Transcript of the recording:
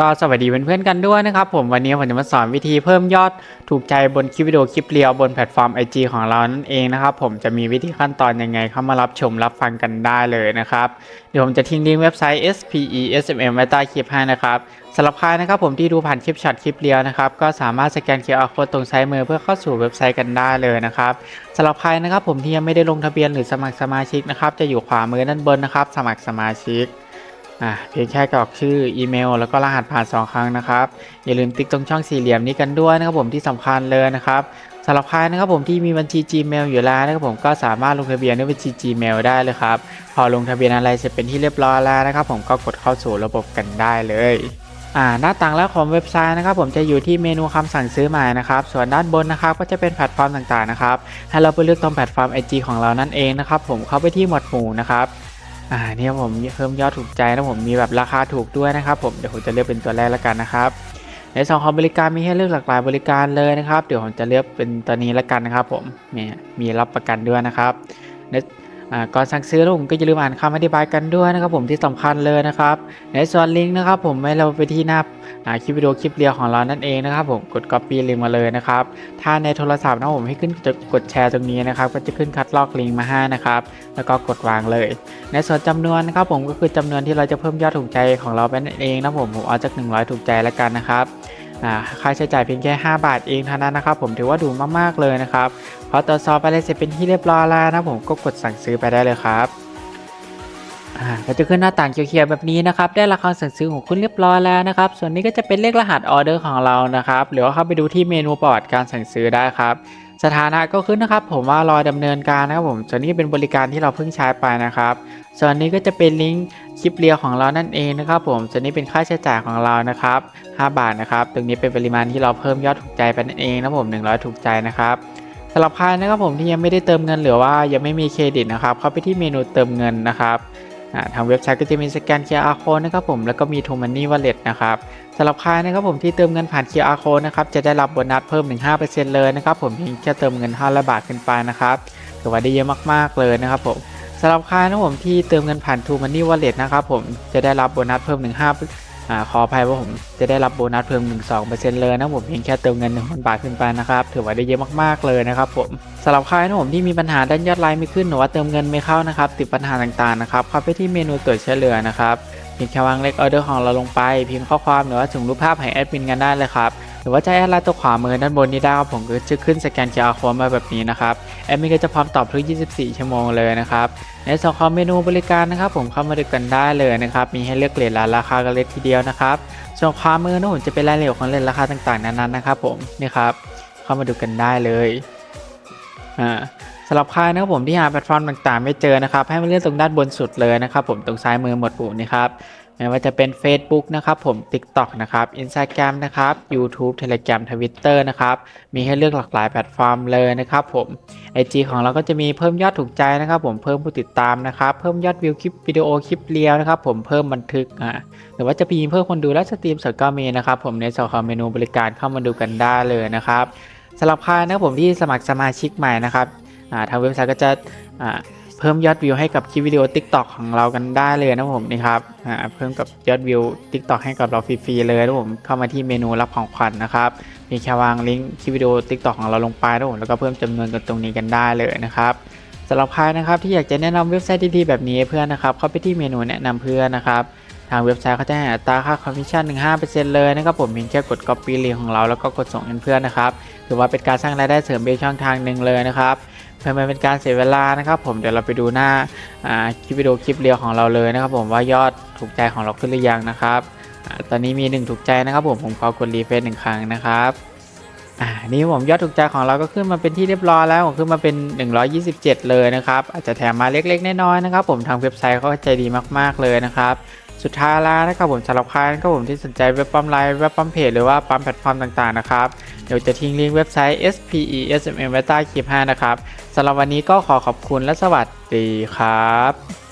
ก็สวัสดีเพื่อนๆกันด้วยนะครับผมวันนี้ผมจะมาสอนวิธีเพิ่มยอดถูกใจบนคลิปวิดีโอคลิปเรียวบนแพลตฟอร์ม IG ของเรานั่นเองนะครับผมจะมีวิธีขั้นตอนยังไงเข้ามารับชมรับฟังกันได้เลยนะครับเดี๋ยวผมจะทิ้งลิงก์เว็บไซต์ SPESMM ไว้ใต้คลิปให้นะครับสำหรับใครนะครับผมที่ดูผ่านคลิปช็อตคลิปเรียวนะครับก็สามารถสแกน QR Code ตรงซ้ายมือเพื่อเข้าสู่เว็บไซต์กันได้เลยนะครับสำหรับใครนะครับผมที่ยังไม่ได้ลงทะเบียนหรือสมัครสมาชิกนะครับจะอยู่ขวามือด้านบนนะครับสมัครสมาชิก อ่าเพียงแค่กรอกชื่ออีเมล แล้วก็รหัสผ่าน 2 ครั้งนะครับ อย่าลืมติ๊กตรงช่องสี่เหลี่ยมนี้กันด้วยนะครับผมที่สำคัญเลยนะครับสำหรับใครนะครับผมที่มีบัญชี Gmail อยู่แล้วนะครับผมก็สามารถลงทะเบียนด้วยบัญชี Gmail ได้เลยครับ พอลงทะเบียนอะไรเสร็จเป็นที่เรียบร้อยแล้วนะครับผมก็กดเข้าสู่ระบบกันได้เลยอ่าหน้าต่างแรกของเว็บไซต์นะครับผมจะอยู่ที่เมนูคำสั่งซื้อใหม่นะครับ ส่วนด้านบนนะครับก็จะเป็นแพลตฟอร์มต่างๆนะครับให้เราไปเลือกตรงแพลตฟอร์ม IG ของเรานั่นเองนะครับผมเข้าไปที่หมวดหมู่นะครับ อ่าเนี่ยผมเพิ่มยอดถูกใจนะผมมีแบบราคาถูกด้วยนะครับผมเดี๋ยวผมจะเลือกเป็นตัวแรกแล้วกันนะครับในสองของบริการมีให้เลือกหลากหลายบริการเลยนะครับ เดี๋ยวผมจะเลือกเป็นตัวนี้แล้วกันนะครับ ผมเนี่ยมีรับประกันด้วยนะครับใน ก่อนสั่งซื้อนะผมก็อย่าลืมอ่านคำอธิบายกันด้วยนะครับผมที่สำคัญเลยนะครับ ในส่วนลิงก์นะครับผมให้เราไปที่หน้าคลิปวิดีโอคลิปเรียวของเรานั่นเองนะครับผมกด copy ลิงก์มาเลยนะครับ ถ้าในโทรศัพท์นะผมให้ขึ้นกดแชร์ตรงนี้นะครับก็จะขึ้นคัดลอกลิงก์มาให้นะครับแล้วก็กดวางเลย ในส่วนจำนวนนะครับผมก็คือจำนวนที่เราจะเพิ่มยอดถูกใจของเราไปนั่นเองนะผมผมเอาจาก 100 ถูกใจแล้วกันนะครับ ค่าใช้จ่ายเพียงแค่ 5 บาทเองเท่านั้นนะครับผมถือว่าดูมากๆเลยนะครับพอตรวจสอบไปเลยเสร็จเป็นที่เรียบร้อยแล้วนะผมก็กดสั่งซื้อไปได้เลยครับก็จะขึ้นหน้าต่างเขียวๆแบบนี้นะครับ ได้ราคาสั่งซื้อของคุณเรียบร้อยแล้วนะครับ ส่วนนี้ก็จะเป็นเลขรหัสออเดอร์ของเรานะครับ หรือว่าเข้าไปดูที่เมนูประวัติการสั่งซื้อได้ครับ สถานะก็ขึ้นนะครับ ผมว่ารอดำเนินการนะครับผมส่วนนี้เป็นบริการที่เราเพิ่งใช้ไปนะครับ ส่วนนี้ก็จะเป็นลิงก์คลิปเรียวของเรานั่นเองนะครับ ผมส่วนนี้เป็นค่าใช้จ่ายของเรานะครับ 5 บาทนะครับตรงนี้เป็นปริมาณที่เราเพิ่มยอดถูกใจไปนั่นเองนะครับผม 100 ถูกใจนะครับสำหรับใครนะครับผมที่ยังไม่ได้เติมเงินหรือว่ายังไม่มีเครดิตนะครับเข้าไปที่เมนูเติมเงินนะครับ ทางเว็บไซต์ก็จะมีสแกน QR code นะครับผมแล้วก็มี t o Money Wallet นะครับสำหรับใครนะครับผมที่เติมเงินผ่าน QR code นะครับจะได้รับโบนัสเพิ่มถึง5%เลยนะครับผมเพียงแค่เติมเงิน5ละบาทขึ้นไปนะครับถือว่าได้เยอะมากๆเลยนะครับผมสำหรับใครนะผมที่เติมเงินผ่าน t o Money Wallet นะครับผมจะได้รับโบนัสเพิ่มถึง5 อ่าขออภัยว่าผมจะได้รับโบนัสเพิ่ม 1-2%เลยนะผมเพียงแค่เติมเงิน1,000บาทขึ้นไปนะครับถือว่าได้เยอะมากๆเลยนะครับผมสำหรับใครนะผมที่มีปัญหาด้านยอดไลน์ไม่ขึ้นหรือว่าเติมเงินไม่เข้านะครับติดปัญหาต่างๆนะครับเข้าไปที่เมนูตรวจเฉลี่ยนะครับเพียงแค่วางเลขออเดอร์ของเราลงไปพิมพ์ข้อความหรือว่าส่งรูปภาพให้แอดมินกันได้เลยครับ หรือว่าจะแอดไลน์ตัวขวามือด้านบนนี้ได้ครับผมก็จะขึ้นสแกน QR code มาแบบนี้นะครับแอดมินก็จะพร้อมตอบทุก 24 ชั่วโมงเลยนะครับในส่วนของเมนูบริการนะครับ ผมเข้ามาดูกันได้เลยนะครับมีให้เลือกเลทและราคากันเลยทีเดียวนะครับส่วนขวามือนะผมจะเป็นรายละเอียดของเลทราคาต่างๆนั้นๆนะครับผมนี่ครับเข้ามาดูกันได้เลยอ่าสำหรับใครนะครับผมที่หาแพลตฟอร์มต่างๆ ไม่เจอนะครับ ให้มาเลือกตรงด้านบนสุดเลยนะครับ ผมตรงซ้ายมือหมดหมู่นี่ครับ ไม่ว่าจะเป็น Facebook นะครับผม TikTok นะครับ Instagram นะครับ YouTube Telegram Twitter นะครับ มีให้เลือกหลากหลายแพลตฟอร์มเลยนะครับผม IG ของเราก็จะมีเพิ่มยอดถูกใจนะครับผมเพิ่มผู้ติดตามนะครับ เพิ่มยอดวิวคลิปวิดีโอคลิปเรียวนะครับผมเพิ่มบันทึกอ่าหรือว่าจะมีเพิ่มคนดูและสตรีมสดก็มีนะครับผมในส่วนของเมนูบริการเข้ามาดูกันได้เลยนะครับสำหรับใครนะครับผมที่สมัครสมาชิกใหม่นะครับอ่าทางเว็บไซต์ก็จะอ่า พิ่มยอดวิวให้กับคลิปวิดีโอ TikTok ของเรากันได้เลยนะผมนี่ครับเพิ่มกับยอดวิว TikTok ให้กับเราฟรีๆเลยนะผมเข้ามาที่เมนูรับของขวัญนะครับมีแค่วางลิงก์คลิปวิดีโอ TikTok ของเราลงไปนะผมแล้วก็เพิ่มจำนวนกันตรงนี้กันได้เลยนะครับสำหรับใครนะครับที่อยากจะแนะนำเว็บไซต์ดีๆแบบนี้เพื่อนนะครับเข้าไปที่เมนูแนะนำเพื่อนนะครับทางเว็บไซต์เขาจะให้อัตราค่าคอมมิชชั่น 15%เลยนะครับผมเพียงแค่กด copy link ของเราแล้วก็กดส่งให้เพื่อนนะครับถือว่าเป็นการสร้างรายได้เสริมเป็นช่องทางหนึ่งเลยนะครับ พื่อไม่เป็นการเสียเวลานะครับ ผมเดี๋ยวเราไปดูหน้าอ่าคลิปวิดีโอคลิปเรียวของเราเลยนะครับ ผมว่ายอดถูกใจของเราขึ้นหรือยังนะครับอตอนนี้มี1ถูกใจนะครับ ผมผมขอกดรีเฟรชหนึ่งครั้งนะครับอ่านี่ผมยอดถูกใจของเราก็ขึ้นมาเป็นที่เรียบร้อยแล้วผมขึ้นมาเป็น 127 เลยนะครับ อาจจะแถมมาเล็กๆน้อยๆนะครับ ผมทางเว็บไซต์เขาใจดีมากๆเลยนะครับ สุดท้ายแล้วนะครับผมสำหรับใครนะครับผมที่สนใจเว็บปั๊มไลน์เว็บปั๊มเพจหรือว่าปั๊มแพลตฟอร์มต่างๆนะครับเดี๋ยวจะทิ้งลิงก์เว็บไซต์ SPESMM ไว้ใต้คลิป5นะครับสำหรับวันนี้ก็ขอขอบคุณและสวัสดีครับ